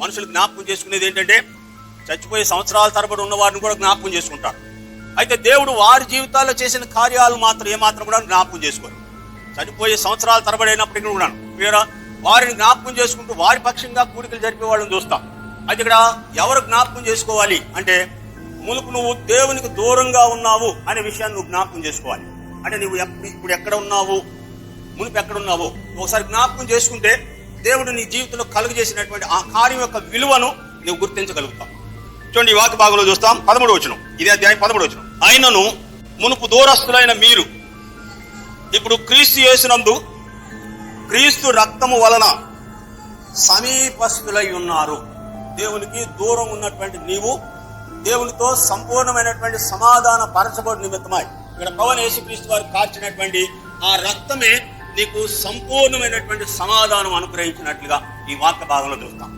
మనుషులు జ్ఞాపకం చేసుకునేది ఏంటంటే చచ్చిపోయే సంవత్సరాల తరబడి ఉన్న వారిని కూడా జ్ఞాపకం చేసుకుంటారు. అయితే దేవుడు వారి జీవితాల్లో చేసిన కార్యాలు మాత్రం ఏమాత్రం కూడా జ్ఞాపకం చేసుకోరు. చనిపోయే సంవత్సరాల తరబడి అయినప్పటికీ కూడా మీరు వారిని జ్ఞాపకం చేసుకుంటూ వారి పక్షంగా కూడికలు జరిపే వాళ్ళని చూస్తాం. అయితే ఇక్కడ ఎవరు జ్ఞాపకం చేసుకోవాలి అంటే మునుపు నువ్వు దేవునికి దూరంగా ఉన్నావు అనే విషయాన్ని నువ్వు జ్ఞాపకం చేసుకోవాలి. అంటే నువ్వు ఎప్పుడు ఇప్పుడు ఎక్కడ ఉన్నావు? మునుపు ఎక్కడ ఉన్నావు? ఒకసారి జ్ఞాపకం చేసుకుంటే దేవుడు నీ జీవితంలో కలుగజేసినటువంటి ఆ కార్యం యొక్క విలువను నువ్వు గుర్తించగలుగుతావు. చూడండి ఈ వాక్య భాగంలో చూస్తాం. పదమూడు వచనం. ఇదే అధ్యాయం పదమూడు వచనం. ఆయనను మునుపు దూరస్తులైన మీరు. ఇప్పుడు క్రీస్తు చేసినందు క్రీస్తు రక్తము వలన సమీపస్తులై ఉన్నారు. దేవునికి దూరం ఉన్నటువంటి నీవు దేవునితో సంపూర్ణమైనటువంటి సమాధాన పరచబడి నిమిత్తమై. ఇక్కడ పవన్ యేసుక్రీస్తు వారు కార్చినటువంటి ఆ రక్తమే నీకు సంపూర్ణమైనటువంటి సమాధానం అనుగ్రహించినట్లుగా ఈ వార్త భాగంలో చూస్తాం.